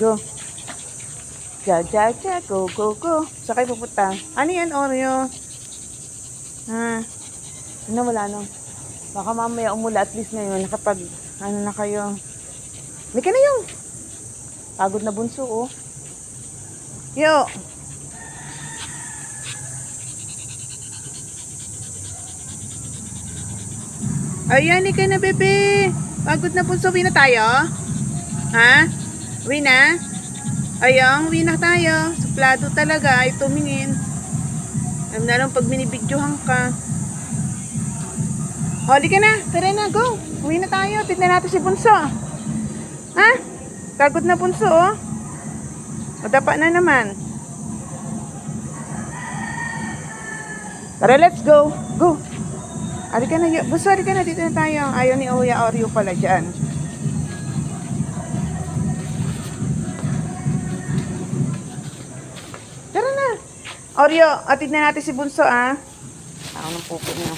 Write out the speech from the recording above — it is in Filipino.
Go. Ja, ja, ja. Go, go, go. Sa kayo pupunta? Ano yan, Oreo? Ha? Ano, wala no? Baka mamaya umula at least ngayon. Nakapag, ano na kayo. May ka na yung. Pagod na bunso, oh. Yo. Ayan, ika na, bebe. Pagod na bunso. Uwi na tayo? Ha? Uwi na? Ayong, uwi na tayo. Suplado talaga. Ay, tumingin. Alam na lang pag binibidyohan ka. Holi ka na. Tara na, go. Uwi na tayo. Tignan natin si Bunso. Ha? Pagod na Bunso, oh. Madapa na naman. Tara, let's go. Go. Ari ka na. Bunso, ari ka na. Dito na tayo. Ayaw ni Oya Oreo pala dyan. Oreo, atid na natin si Bunso, ah. Ako ng pupo niya.